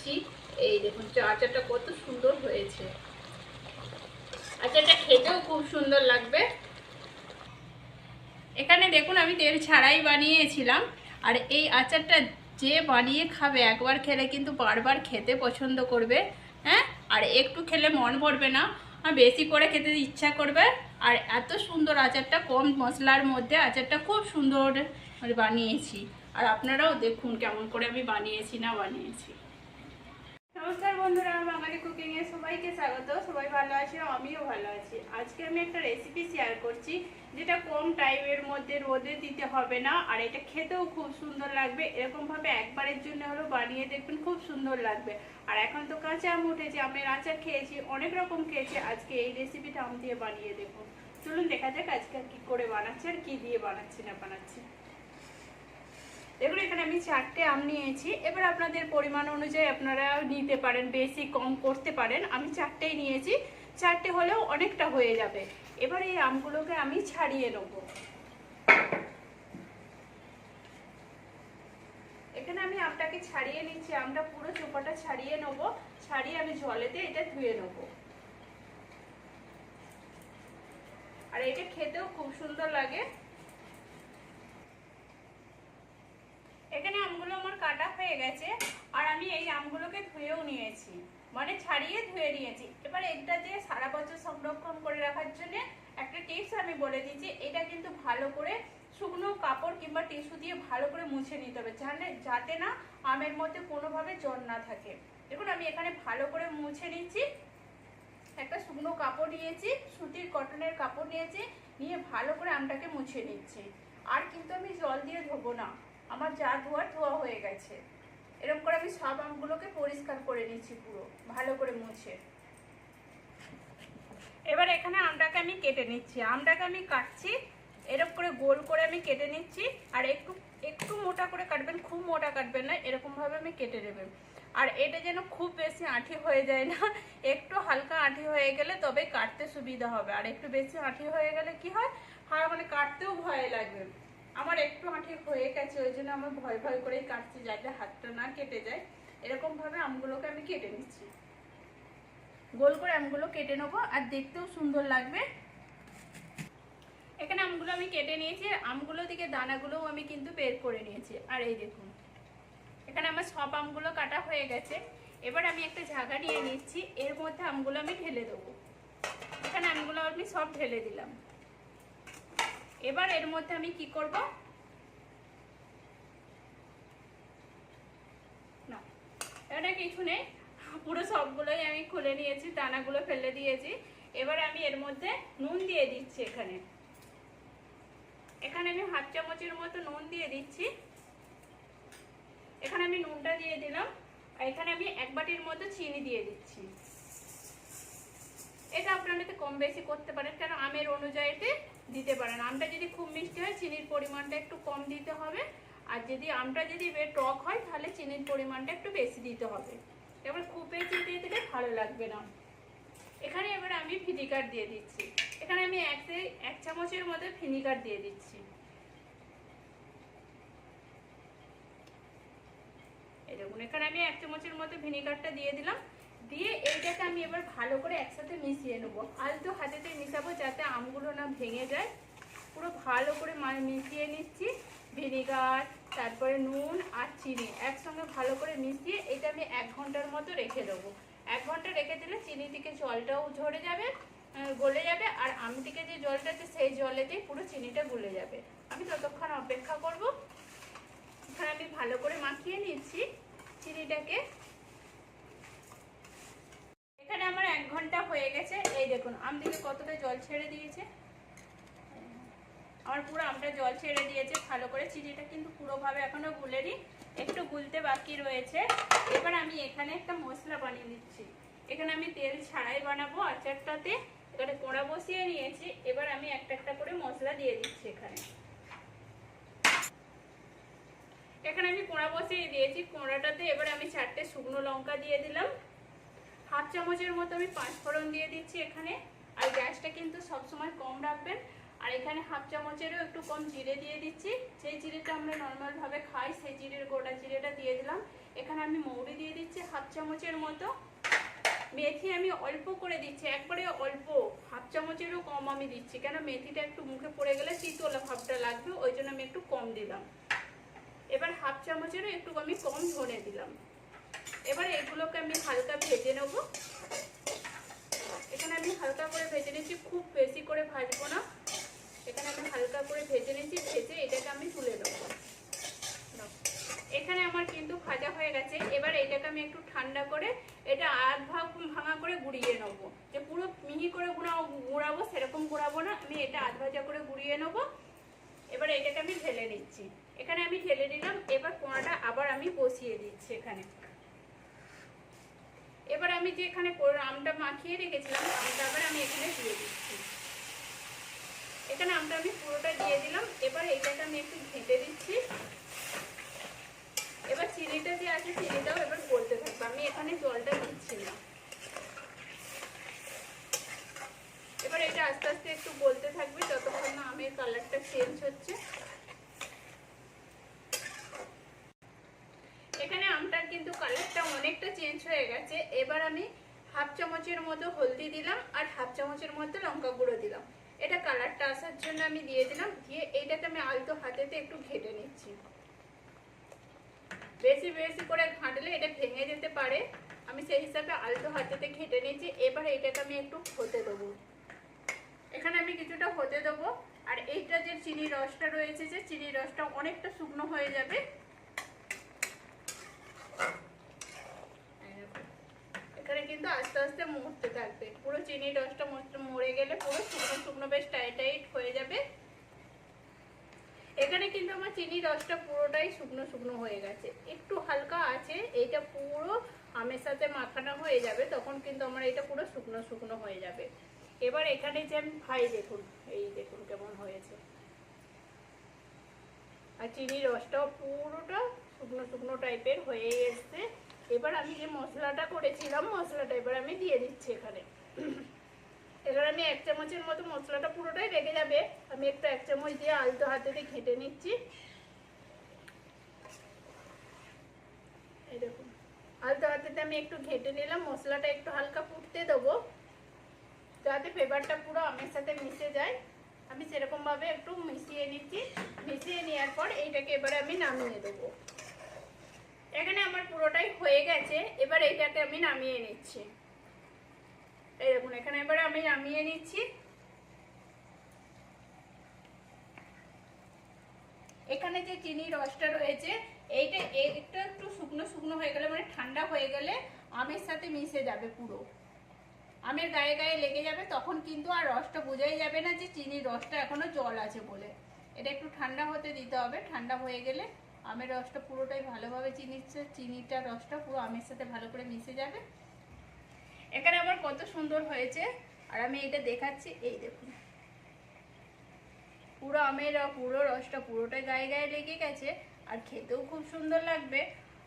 বানাচ্ছি এই দেখুন আচারটা কত সুন্দর হয়েছে। আচারটা খেতেও খুব সুন্দর লাগবে। এখানে দেখুন, আমি তেল ছাড়াই বানিয়েছিলাম। আর এই আচারটা যে বানিয়ে খাবে, একবার খেলে কিন্তু বারবার খেতে পছন্দ করবে হ্যাঁ? আর একটু খেলে মন ভরবে না বেশি করে খেতে ইচ্ছা করবে। আর এত সুন্দর আচারটা, কম মশলার মধ্যে আচারটা খুব সুন্দর বানিয়েছি। আর আপনারাও দেখুন কেমন করে আমি বানিয়েছি, না বানিয়েছি। নমস্কার বন্ধুরা, বাঙালি কুকিং এ সবাইকে স্বাগত। সবাই ভালো আছে? আমিও ভালো আছি। আজকে আমি একটা রেসিপি শেয়ার করছি, যেটা কম টাইমের মধ্যে রোদে দিতে হবে না, আর এটা খেতেও খুব সুন্দর লাগবে। এরকম ভাবে একবারের জন্য হলো বানিয়ে দেখবেন খুব সুন্দর লাগবে। আর এখন তো কাঁচা আম উঠেছে, আমের আচার খেয়েছি, অনেক রকম খেয়েছি। আজকে এই রেসিপিটা আম দিয়ে বানিয়ে দেখুন চলুন দেখা যাক আজকে কি করে বানাচ্ছি আর কি দিয়ে বানাচ্ছি না বানাচ্ছি। দেখুন এখানে আমি চারটে আম নিয়েছি। এবার আপনাদের পরিমাণ অনুযায়ী আপনারা নিতে পারেন, বেশি, কম করতে পারেন। আমি চারটেই নিয়েছি। চারটে হলেও অনেকটা হয়ে যাবে। এবার এই আমগুলোকে আমি ছাড়িয়ে নেব। এখানে আমি আমটাকে ছাড়িয়ে নিচ্ছি। আমটা পুরো চোপাটা ছাড়িয়ে নেব। ছাড়িয়ে আমি জলেতে এটা ধুয়ে নেব। আর এটা খেতেও খুব সুন্দর লাগে এখানে আমগুলো আমার কাটা হয়ে গেছে আর আমি এই আমগুলোকে ধুয়েও নিয়েছি। মানে ছাড়িয়ে ধুয়ে নিয়েছি। এবার এটা যে সারা বছর সংরক্ষণ করে রাখার জন্য একটা টিপস আমি বলে দিচ্ছি। এটা কিন্তু ভালো করে শুকনো কাপড় কিংবা টিস্যু দিয়ে ভালো করে মুছে নিতে হবে। জানে, যাতে না আমের মধ্যে কোনোভাবে জল না থাকে। দেখুন, আমি এখানে ভালো করে মুছে নিচ্ছি। একটা শুকনো কাপড় নিয়েছি, সুতির কটনের কাপড় নিয়েছি, নিয়ে ভালো করে আমটাকে মুছে নিচ্ছি। আর কিন্তু আমি জল দিয়ে ধোবো না। আমার যা ধোয়ার ধোয়া হয়ে গেছে। এরকম করে আমি সব আমগুলোকে পরিষ্কার করে নিচ্ছি পুরো, ভালো করে মুছে। এবার এখানে আমটাকে আমি কেটে নিচ্ছি। আমটাকে আমি কাটছি, এরকম করে গোল করে আমি কেটে নিচ্ছি, আর একটু একটু মোটা করে কাটবেন, খুব মোটা কাটবেন না এরকম ভাবে আমি কেটে নেবেন। আর এটা যেন খুব বেশি আঁঠি হয়ে যায় না, একটু হালকা আঠি হয়ে গেলে তবে কাটতে সুবিধা হবে। আর একটু বেশি আঁঠি হয়ে গেলে কি হয়? হ্যাঁ মানে কাটতেও ভয় লাগবে। আমার একটু আঁঠি হয়ে গেছে, ওই জন্য আমার ভয় ভয় করেই কাটছি যাতে হাতটা না কেটে যায়। এরকম ভাবে আমগুলোকে আমি কেটে নিচ্ছি। গোল করে আমগুলো কেটে নেব, আর দেখতেও সুন্দর লাগবে। এখানে আমগুলো আমি কেটে নিয়েছি আমগুলো থেকে দানাগুলোও আমি কিন্তু বের করে নিয়েছি। আর এই দেখুন, এখানে আমার সব আমগুলো কাটা হয়ে গেছে। এবার আমি একটা ঝাঁকা নিয়ে নিচ্ছি, এর মধ্যে আমগুলো আমি ঢেলে দেবো। এখানে আমগুলো আমি সব ঢেলে দিলাম। এবার এর মধ্যে আমি কি করব? এটা কিছু নেই। পুরো সবগুলোই আমি খুলে নিয়েছি, দানাগুলো ফেলে দিয়েছি। এবার আমি এর মধ্যে নুন দিয়ে দিচ্ছি এখানে। এখানে আমি হাত চামচের মতো নুন দিয়ে দিচ্ছি। এখানে আমি নুনটা দিয়ে দিলাম। আর এখানে আমি এক বাটির মতো চিনি দিয়ে দিচ্ছি। এটা আপনারা কম বেশি করতে পারেন, কেন আমের অনুযায়ীতে দিতে পারেন। আমটা যদি খুব মিষ্টি হয়, চিনির পরিমাণটা একটু কম দিতে হবে। আর যদি আমটা যদি টক হয়, তাহলে চিনির পরিমাণটা একটু বেশি দিতে হবে। এবার খুব বেশি দিয়ে দিলে ভালো লাগবে না। এখানে এবার আমি ভিনিগার দিয়ে দিচ্ছি। এখানে আমি এক এক চামচের মধ্যে ভিনিগার দিয়ে দিচ্ছি। দেখুন, এখানে আমি এক চামচের মধ্যে ভিনিগারটা দিয়ে দিলাম। দিয়ে এইটাকে আমি এবার ভালো করে একসাথে মিশিয়ে নেব। আলতো হাতেতে মিশাবো যাতে আমগুলো না ভেঙে যায়। পুরো ভালো করে মিশিয়ে নিচ্ছি। ভিনিগার, তারপরে নুন আর চিনি একসঙ্গে ভালো করে মিশিয়ে এটা আমি এক ঘণ্টার মতো রেখে দেবো। এক ঘণ্টা রেখে দিলে চিনি থেকে জলটাও ঝরে যাবে গলে যাবে আর আম থেকে যে জলটা আছে সেই জলেতেই পুরো চিনিটা গলে যাবে। আমি ততক্ষণ অপেক্ষা করব। এখানে আমি ভালো করে মাখিয়ে নিচ্ছি চিনিটাকে এখানে আমার এক ঘণ্টা হয়ে গেছে। এই দেখুন, আম দিকে কতটা জল ছেড়ে দিয়েছে। আমার পুরো আমটা জল ছেড়ে দিয়েছে, ভালো করে চিনিটা কিন্তু পুরোভাবে এখনও গুলেনি, একটু গুলতে বাকি রয়েছে। এবার আমি এখানে একটা মশলা বানিয়ে নিচ্ছি। এখানে আমি তেল ছাড়াই বানাবো আচারটাতে এখানে কোড়া বসিয়ে নিয়েছি, এবার আমি একটা একটা করে মশলা দিয়ে দিচ্ছি এখানে। এখানে আমি কোড়া বসিয়ে দিয়েছি, কোড়াটাতে এবার আমি চারটে শুকনো লঙ্কা দিয়ে দিলাম। হাফ চামচের মতো আমি পাঁচ ফোড়ন দিয়ে দিচ্ছি এখানে। আর গ্যাসটা কিন্তু সবসময় কম রাখবেন। আর এখানে হাফ চামচেরও একটু কম জিরে দিয়ে দিচ্ছি। সেই জিরেটা আমরা নর্মালভাবে খাই, সেই জিরের গোটা জিরেটা দিয়ে দিলাম। এখানে আমি মৌরি দিয়ে দিচ্ছি হাফ চামচের মতো। মেথি আমি অল্প করে দিচ্ছি। একবারে অল্প, হাফ চামচেরও কম আমি দিচ্ছি। কেন? মেথিটা একটু মুখে পড়ে গেলে তিতোলা ভাবটা লাগবে, ওই জন্য আমি একটু কম দিলাম। এবার হাফ চামচেরও একটু আমি কম ধনে দিলাম। এবার এগুলোকে আমি হালকা ভেজে নেব। এখানে আমি হালকা করে ভেজে নিচ্ছি, খুব বেশি করে ভাজবো না। এখানে আমি হালকা করে ভেজে নিচ্ছি, ভেজে এটাকে আমি তুলে নেব। এখানে আমার কিন্তু ভাজা হয়ে গেছে। এবার এটাকে আমি একটু ঠান্ডা করে এটা আধ ভাগ ভাঙা করে গুঁড়িয়ে নেব। যে পুরো মিহি করে গুঁড়াবো গুঁড়াবো, সেরকম গুঁড়াবো না। আমি এটা আধ ভাজা করে গুঁড়িয়ে নেব। এবার এটাকে আমি ঢেলে নিচ্ছি। এখানে আমি ঢেলে নিলাম, এবার পোড়াটা আবার আমি বসিয়ে দিচ্ছি এখানে। এবার আমি যে এখানে আমটা মাখিয়ে রেখেছিলাম, আমটা আবার আমি এখানে দিয়ে দিচ্ছি। এখানে আমটা আমি পুরোটা দিয়ে দিলাম। এবার এইটাকে আমি একটু ঘেঁটে দিচ্ছি। এবার চিনিটা যে আছে চিনিটাও এবার বলতে থাকবে। আমি এখানে জলটা দিচ্ছি না। এবার এটা আস্তে আস্তে একটু বলতে থাকবে, যতক্ষণ না আমের কালারটা চেঞ্জ হচ্ছে এখানে আমটার কিন্তু কালারটা অনেকটা চেঞ্জ হয়ে গেছে। এবার আমি হাফ চামচের মতো হলদি দিলাম আর হাফ চামচের মতো লঙ্কা গুঁড়ো দিলাম। এটা কালারটা আসার জন্য আমি দিয়ে দিলাম। দিয়ে এইটাকে আমি আলতো হাতেতে একটু ঘেটে নিচ্ছি। বেশি বেশি করে ঘাঁটলে এটা ভেঙে যেতে পারে। আমি সেই হিসাবে আলতো হাতেতে ঘেটে নিয়েছি। এবার এটাকে আমি একটু হতে দেবো। এখানে আমি কিছুটা হতে দেবো। আর এইটা যে চিনি রসটা রয়েছে, যে চিনি রসটা অনেকটা শুকনো হয়ে যাবে এখানে কিন্তু আস্তে মরতে থাকবে। পুরো চিনি রসটা মরে গেলে পুরো শুকনো শুকনো বেশ টাইট টাইট হয়ে যাবে। এখানে কিন্তু আমার চিনি রসটা পুরোটাই শুকনো শুকনো হয়ে গেছে। একটু হালকা আছে, এইটা পুরো আমের সাথে মাখানো হয়ে যাবে, তখন কিন্তু আমার এটা পুরো শুকনো শুকনো হয়ে যাবে। এবার এখানে যে আমি ভাই দেখুন, এই দেখুন কেমন হয়েছে। আর চিনির রসটাও পুরোটা শুকনো শুকনো টাইপের হয়ে এসছে। এবার আমি যে মশলাটা করেছিলাম, মশলাটা এবার আমি দিয়ে দিচ্ছি এখানে। এবার আমি এক চামচের মতো মশলাটা পুরোটাই রেগে যাবে। আমি একটু এক চামচ দিয়ে আলতো হাতে দিয়ে ঘেটে নিচ্ছি। দেখুন, আলতো হাতেতে আমি একটু ঘেটে নিলাম। মশলাটা একটু হালকা ফুটতে দেবো, যাতে ফ্লেভারটা পুরো আমের সাথে মিশে যায়। আমি সেরকমভাবে একটু মিশিয়ে নিচ্ছি। মিশিয়ে নেওয়ার পর এইটাকে এবারে আমি নামিয়ে দেবো। এখানে আমার পুরোটাই হয়ে গেছে, এবার এইটাকে আমি নামিয়ে নিচ্ছি। এই দেখুন, এখানে এবারে আমি নামিয়ে নিচ্ছি। এখানে যে চিনি রসটা রয়েছে, এইটা এইটা একটু শুকনো শুকনো হয়ে গেলে মানে ঠান্ডা হয়ে গেলে আমের সাথে মিশে যাবে পুরো। আমের গায়ে গায়ে লেগে যাবে, তখন কিন্তু আর রসটা বোঝাই যাবে না যে চিনির রসটা এখনও জল আছে বলে। এটা একটু ঠান্ডা হতে দিতে হবে, ঠান্ডা হয়ে গেলে আমের রসটা পুরোটাই ভালোভাবে চিনির চিনিটা রসটা পুরো আমের সাথে ভালো করে মিশে যাবে। এখানে আমার কত সুন্দর হয়েছে। আর আমি এটা দেখাচ্ছি, এই দেখুন। পুরো আমের পুরো রসটা পুরোটাই গায়ে গায়ে লেগে গেছে, আর খেতেও খুব সুন্দর লাগবে।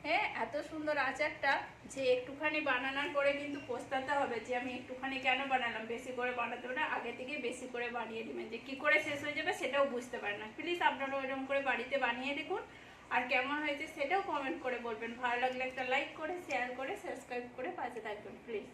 হ্যাঁ এত সুন্দর আচারটা যে একটুখানি বানানোর পরে কিন্তু পোস্তাতে হবে যে আমি একটুখানি কেন বানালাম, বেশি করে বানাতে না, আগে থেকে বেশি করে বানিয়ে দেবেন যে কী করে শেষ হয়ে যাবে সেটাও বুঝতে পারে না। প্লিজ আপনারা ওইরকম করে বাড়িতে বানিয়ে দেখুন। আর কেমন হয়েছে সেটাও কমেন্ট করে বলবেন। ভালো লাগলে একটা লাইক করে শেয়ার করে সাবস্ক্রাইব করে পাশে থাকবেন প্লিজ